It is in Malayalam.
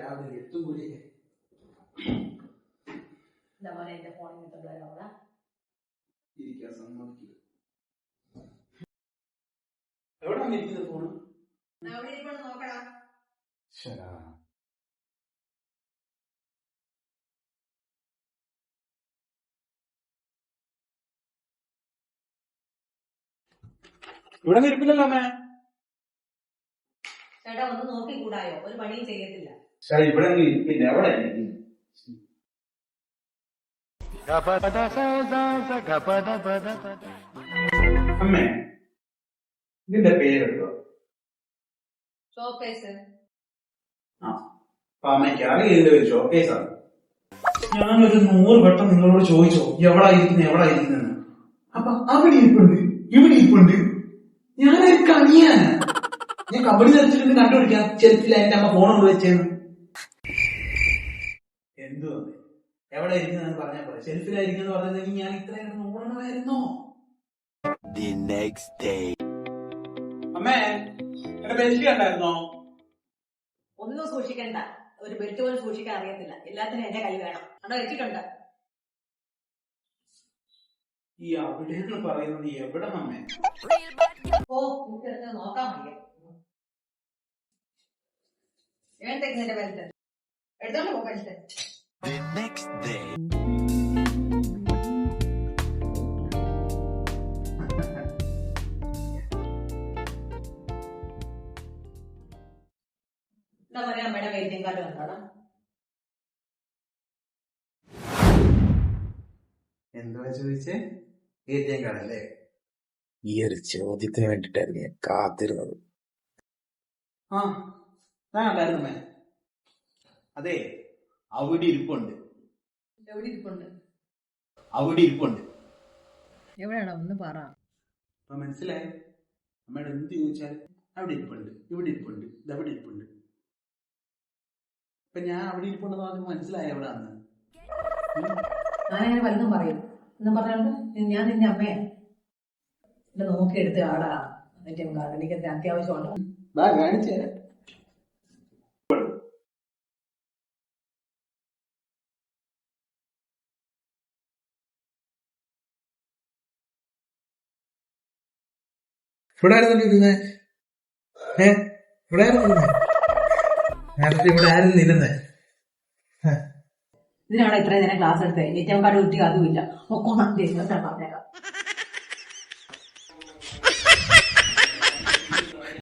രാവിലെ എട്ടും ഇരിക്കാൻ സമ്മതിക്കില്ല. ഇരിക്കുന്നത് ഫോണ് ശരാ ഇവിടെ ഇരിപ്പില്ലല്ലോ അമ്മേ. ചേട്ടാ ഒന്ന് നോക്കിക്കൂടായോ? ഒരു പണിയും ചെയ്യത്തില്ല. ശരി ഇവിടെ എവിടെ ഇരിക്കുന്നു അമ്മേ ഇതിന്റെ പേരെന്തോ ഷോക്കേസ്. ആ അപ്പൊ അമ്മയ്ക്ക് അറിയില്ല ഒരു ഷോക്കേസാണ്. ഞാനൊരു നൂറ് വട്ടം നിങ്ങളോട് ചോദിച്ചോ എവിടാ ഇരിക്കുന്നത് എവിടാ ഇരിക്കുന്നെന്ന്? അപ്പൊ അവിടെ ഇരിപ്പുണ്ട് ഇവിടെ ഇരിപ്പുണ്ട്. ഞാനൊരു കണിയാണ്. കബഡി കളിച്ചിട്ട് കണ്ടുപിടിക്കാം. ചെരുപ്പില്ല എന്റെ അമ്മ ഫോൺ വെച്ചേന്ന്. എന്തുവാ എവിടെ ഇരിക്കുന്നതെന്ന് പറഞ്ഞാൽ പോലെ എന്ന് പറഞ്ഞതെങ്കിൽ ഞാൻ ഇത്രയും ഓണമായിരുന്നു The next day. അമ്മേ എന്റെ ബെൽറ്റ് കണ്ടായിരുന്നോ? ഒന്നും സൂക്ഷിക്കണ്ട. ഒരു ബെൽറ്റ് പോലും സൂക്ഷിക്കാൻ അറിയത്തില്ല. എല്ലാത്തിനും എന്റെ കൈ വേണം. അവിടെ വെച്ചിട്ടുണ്ട് ഈ അവിടെ പറയുന്നത് എവിടെ അമ്മേ? എഴുത്തേക്ക് നിന്റെ ബെൽറ്റ് എടുത്തോണ്ട് പോ ബെൽറ്റ് The next day. എന്താ പറയാ അമ്മയുടെ വെയിറ്റിംഗ് കാർഡ് കണ്ടോടാ എന്തുവാ ചോദിച്ചേ? കാർഡ് അല്ലേ? ഈ ഒരു ചോദ്യത്തിന് വേണ്ടിട്ടായിരുന്നു ഞാൻ കാത്തിരുന്നത്. ആ ഞാൻ ഉണ്ടായിരുന്നു മേ അതെ അവിടെ ഇരിപ്പുണ്ട്. എവിടെ ഇരിപ്പുണ്ട്. അവിടെ ഇരിപ്പുണ്ട്. എവിടെയാണോ ഒന്ന് പറ. അപ്പൊ മനസ്സിലായി? അമ്മയുടെ എന്ത് ചോദിച്ചാൽ അവിടെ ഇരിപ്പുണ്ട് ഇവിടെ ഇരിപ്പുണ്ട് അവിടെ ഇരിപ്പുണ്ട്. ഇപ്പൊ ഞാൻ അവിടെ ഇരിപ്പുണ്ടെന്ന് പറഞ്ഞ് മനസ്സിലായി എവിടാന്ന്? ഞാനങ്ങനെ വലുതും പറയും. എന്നും പറഞ്ഞോണ്ട് ഞാൻ നിന്റെ അമ്മയെ എന്നെ നോക്കിയെടുത്ത് ആടാ. എനിക്ക് എന്ത് അത്യാവശ്യമുണ്ടോ? കാണിച്ചേ ഇവിടെ ആരും ഇരുന്നേ? ഏ ഇവിടെ ആരും ഇരുന്നേ? നേരത്തെ ഇവിടെ ആരും ഇരുന്നേ ഇതിനാണ് ഇത്രയും നേരം ക്ലാസ് എടുത്തത്. ഏറ്റവും കാർഡ് കിട്ടി അതുമില്ല. ഒക്കെ പറഞ്ഞേക്കാം.